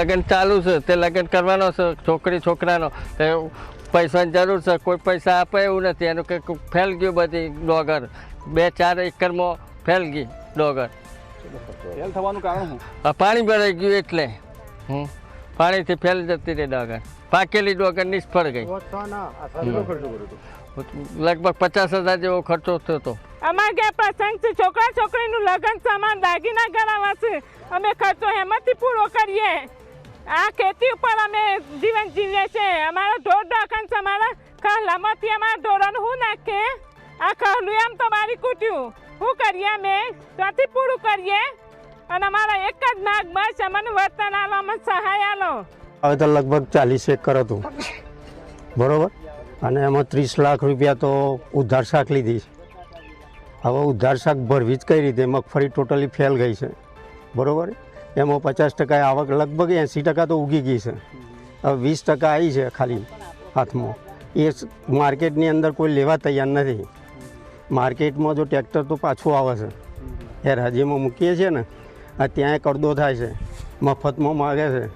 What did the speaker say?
લગ્ન ચાલુ છે તે લગ્ન કરવાનો છે છોકરી છોકરાનો. તે પૈસાની જરૂર છે કોઈ પૈસા આપે એવું નથી. એનું કંઈક ફેલ ગયું બધી ડોગર. બે ચાર એકરમાં ફેલ ગઈ ડોગર. ફેલ થવાનું કારણ પાણી ભરાઈ ગયું એટલે. હમ. પાણીથી ફેલ જતી રહી ડોગર. પાકેલી ડોગર નિષ્ફળ ગઈ. લગભગ પચાસ હજાર જેવો ખર્ચો થયો હતો અમારે ઘેર પ્રસંગ છે છોકરા છોકરીનું લગ્ન સામાન દાગીના ગણાવા છે. અમે ખર્ચો હેમતથી પૂરો કરીએ. આ ખેતી ઉપર અમે જીવન જીવીએ છીએ. અમારો ઢોર ઢાંકણ છે, અમારા ખહલામાંથી અમારા ઢોરણ શું નાખે? આ ખહલું એમ તો મારી કૂટ્યું. શું કરીએ અમે? ત્યાંથી પૂરું કરીએ? અને અમારા એક જ માગ બસ અમને વર્તન આલો, અમને સહાય આલો. હવે તો લગભગ ચાલીસ એકર હતું. બરોબર? અને એમાં ત્રીસ લાખ રૂપિયા તો ઉધાર શાક લીધી હવે ઉધાર શાક ભરવી જ કઈ રીતે? મગફળી ટોટલી ફેલ ગઈ છે. બરોબર? એમાં પચાસ ટકા આવક લગભગ એંસી ટકા તો ઉગી ગઈ છે. હવે વીસ ટકા આવી છે ખાલી હાથમાં. એ માર્કેટની અંદર કોઈ લેવા તૈયાર નથી. માર્કેટમાં જો ટ્રેક્ટર તો પાછું આવે છે. એ રાજ્યમાં મૂકીએ છીએ ને આ ત્યાં કરદો થાય છે. મફતમાં માગે છે.